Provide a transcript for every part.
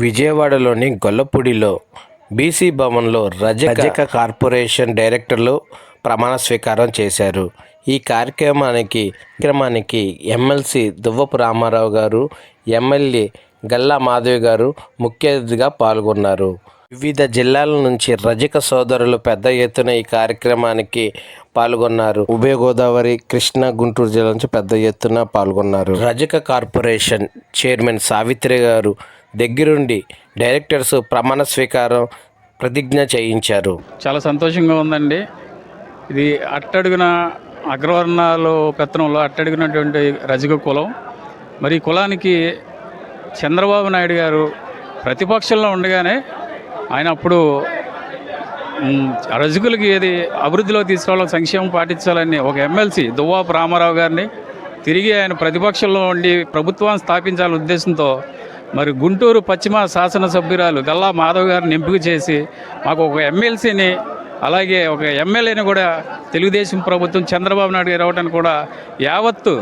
విజయవాడలోని గొల్లపూడిలో బీసీ భవన్లో రజక రజక కార్పొరేషన్ డైరెక్టర్లు ప్రమాణ స్వీకారం చేశారు. ఈ కార్యక్రమానికి కార్యక్రమానికి ఎమ్మెల్సీ దువ్వపు రామారావు గారు ఎమ్మెల్యే గల్లా మాధవి గారు ముఖ్య అతిథిగా పాల్గొన్నారు. వివిధ జిల్లాల నుంచి రజక సోదరులు పెద్ద ఎత్తున ఈ కార్యక్రమానికి పాల్గొన్నారు. ఉభయ గోదావరి కృష్ణా గుంటూరు జిల్లా నుంచి పెద్ద ఎత్తున పాల్గొన్నారు. రజక కార్పొరేషన్ చైర్మన్ సావిత్రి గారు దగ్గరుండి డైరెక్టర్స్ ప్రమాణ స్వీకారం ప్రతిజ్ఞ చేయించారు. చాలా సంతోషంగా ఉందండి. ఇది అట్టడుగున అగ్రవర్ణాలు పెత్తనంలో అట్టడుగునటువంటి రజక కులం. మరి ఈ కులానికి చంద్రబాబు నాయుడు గారు ప్రతిపక్షంలో ఉండగానే ఆయన అప్పుడు రజకులకి ఏది అభివృద్ధిలో తీసుకోవాలని సంక్షేమం పాటించాలని ఒక ఎమ్మెల్సీ దువ్వాపు రామారావు గారిని తిరిగి ఆయన ప్రతిపక్షంలో ఉండి ప్రభుత్వాన్ని స్థాపించాలనే ఉద్దేశంతో మరి గుంటూరు పశ్చిమ శాసనసభ్యురాలు గల్లా మాధవ్ గారిని ఎంపిక చేసి మాకు ఒక ఎమ్మెల్సీని అలాగే ఒక ఎమ్మెల్యేని కూడా తెలుగుదేశం ప్రభుత్వం చంద్రబాబు నాయుడు గారు ఇవ్వడానికి కూడా యావత్తు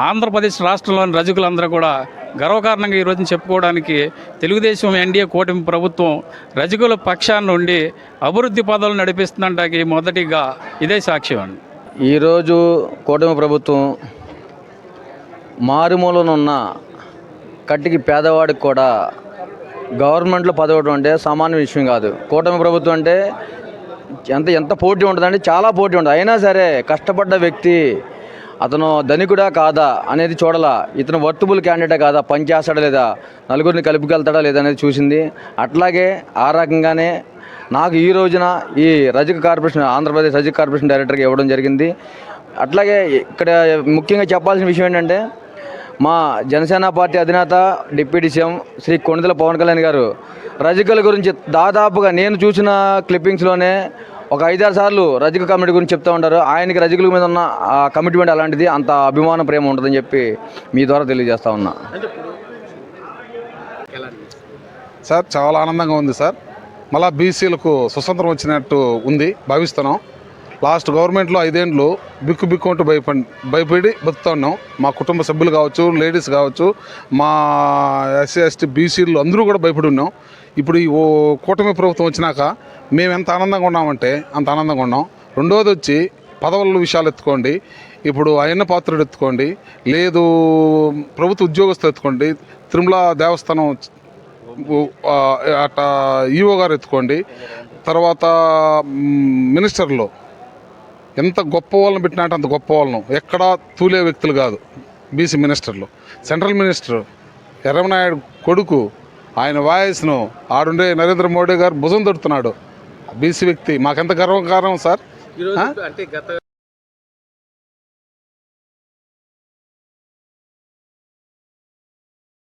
ఆంధ్రప్రదేశ్ రాష్ట్రంలోని రజకులందరూ కూడా గర్వకారణంగా ఈరోజు చెప్పుకోవడానికి తెలుగుదేశం ఎన్డీఏ కూటమి ప్రభుత్వం రజకుల పక్షాన్ని నుండి అభివృద్ధి పదాలు నడిపిస్తుందంటే మొదటిగా ఇదే సాక్ష్యం అండి. ఈరోజు కూటమి ప్రభుత్వం మారుమూలనున్న కట్టికి పేదవాడికి కూడా గవర్నమెంట్లో పదవడం అంటే సామాన్య విషయం కాదు. కూటమి ప్రభుత్వం అంటే ఎంత ఎంత పోటీ ఉంటుందంటే చాలా పోటీ ఉంటుంది. అయినా సరే కష్టపడ్డ వ్యక్తి అతను ధనికుడా కాదా అనేది చూడాలా. ఇతను వర్తుబుల్ క్యాండిడేటా కాదా? పనిచేస్తాడా లేదా? నలుగురిని కలుపుకెళ్తాడా లేదా అనేది చూసింది. అట్లాగే ఆ రకంగానే నాకు ఈ రోజున ఈ రజక కార్పొరేషన్ ఆంధ్రప్రదేశ్ రజక కార్పొరేషన్ డైరెక్టర్గా ఇవ్వడం జరిగింది. అట్లాగే ఇక్కడ ముఖ్యంగా చెప్పాల్సిన విషయం ఏంటంటే మా జనసేన పార్టీ అధినేత డిప్యూటీ సీఎం శ్రీ కొణిదెల పవన్ కళ్యాణ్ గారు. రజకల గురించి దాదాపుగా నేను చూసిన క్లిప్పింగ్స్లోనే ఒక ఐదారు సార్లు రజక కమిటీ గురించి చెప్తూ ఉంటారు. ఆయనకి రజకుల మీద ఉన్న ఆ కమిట్మెంట్ అలాంటిది అంత అభిమాన ప్రేమ ఉంటుందని చెప్పి మీ ద్వారా తెలియజేస్తా ఉన్నా. సార్ చాలా ఆనందంగా ఉంది సార్. మళ్ళా బీసీలకు స్వతంత్రం వచ్చినట్టు ఉంది భావిస్తున్నాం. లాస్ట్ గవర్నమెంట్లో ఐదేండ్లు బిక్కు బిక్కు అంటూ భయపడి భయపడి బతుకుతా ఉన్నాం. మా కుటుంబ సభ్యులు కావచ్చు లేడీస్ కావచ్చు మా ఎస్సీ ఎస్టీ బీసీలు అందరూ కూడా భయపడి ఉన్నాం. ఇప్పుడు ఈ ఓ కూటమి ప్రభుత్వం వచ్చినాక మేము ఎంత ఆనందంగా ఉన్నామంటే అంత ఆనందంగా ఉన్నాం. రెండోది వచ్చి పదవుల విషయాలు ఎత్తుకోండి. ఇప్పుడు అయ్యన్న పాత్రుడు ఎత్తుకోండి. లేదు ప్రభుత్వ ఉద్యోగస్తులు ఎత్తుకోండి. తిరుమల దేవస్థానం ఉ- అట్ట ఈఓ గారు ఎత్తుకోండి. తర్వాత మినిస్టర్లు ఎంత గొప్ప వాళ్ళని పెట్టినా అంటే అంత గొప్ప వాళ్ళను. ఎక్కడా తూలే వ్యక్తులు కాదు బీసీ మినిస్టర్లు. సెంట్రల్ మినిస్టర్ ఎర్రమనాయుడు కొడుకు ఆయన వాయిస్ను ఆడుండే నరేంద్ర మోడీ గారు భుజం తడుతున్నాడు బీసీ వ్యక్తి. మాకెంత గర్వకారణం సార్? ఆ? అంటే గత